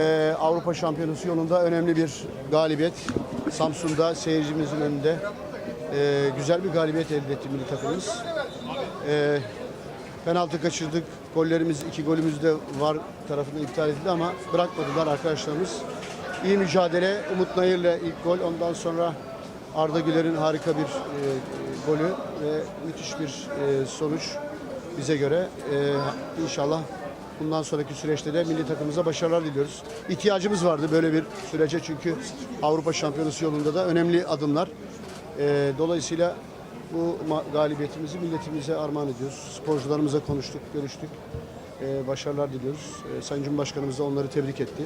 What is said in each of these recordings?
Ee, Avrupa Şampiyonası yolunda önemli bir galibiyet. Samsun'da seyircimizin önünde ee, güzel bir galibiyet elde etti milli takımımız. Ee, penaltı kaçırdık. Gollerimiz, iki golümüz de var tarafından iptal edildi ama bırakmadılar arkadaşlarımız. İyi mücadele. Umut Nayır'la ilk gol. Ondan sonra Arda Güler'in harika bir e, golü ve müthiş bir e, sonuç bize göre. E, inşallah bundan sonraki süreçte de milli takımımıza başarılar diliyoruz. İhtiyacımız vardı böyle bir sürece çünkü Avrupa Şampiyonası yolunda da önemli adımlar. E, dolayısıyla bu galibiyetimizi milletimize armağan ediyoruz. Sporcularımıza konuştuk, görüştük. E, başarılar diliyoruz. E, Sayın Cumhurbaşkanımız da onları tebrik etti.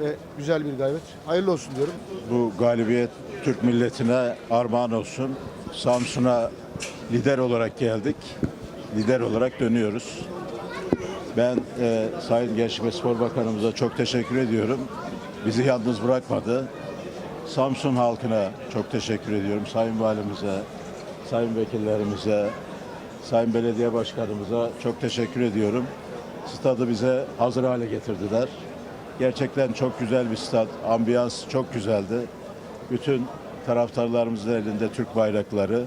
Ve güzel bir galibiyet. Hayırlı olsun diyorum. Bu galibiyet Türk milletine armağan olsun. Samsun'a lider olarak geldik. Lider olarak dönüyoruz. Ben e, Sayın Gençlik ve Spor Bakanımıza çok teşekkür ediyorum. Bizi yalnız bırakmadı. Samsun halkına çok teşekkür ediyorum. Sayın Valimize, Sayın Vekillerimize, Sayın Belediye Başkanımıza çok teşekkür ediyorum. Stadı bize hazır hale getirdiler. Gerçekten çok güzel bir stad. Ambiyans çok güzeldi. Bütün taraftarlarımızın elinde Türk bayrakları.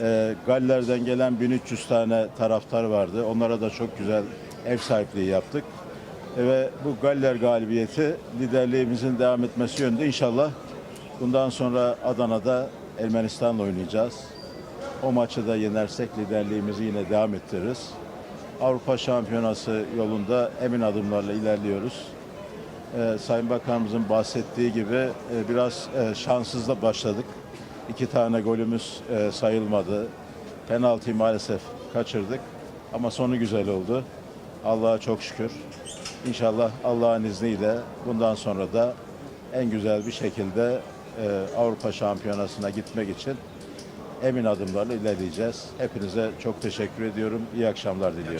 Ee, Galler'den gelen 1300 tane taraftar vardı. Onlara da çok güzel ev sahipliği yaptık. E, Ve bu Galler galibiyeti liderliğimizin devam etmesi yönünde inşallah bundan sonra Adana'da Ermenistan'la oynayacağız. O maçı da yenersek liderliğimizi yine devam ettiririz. Avrupa Şampiyonası yolunda emin adımlarla ilerliyoruz. Ee, Sayın Bakanımızın bahsettiği gibi e, biraz e, şanssızla başladık. İki tane golümüz e, sayılmadı. Penaltıyı maalesef kaçırdık. Ama sonu güzel oldu. Allah'a çok şükür. İnşallah Allah'ın izniyle bundan sonra da en güzel bir şekilde e, Avrupa Şampiyonası'na gitmek için emin adımlarla ilerleyeceğiz. Hepinize çok teşekkür ediyorum. İyi akşamlar diliyorum.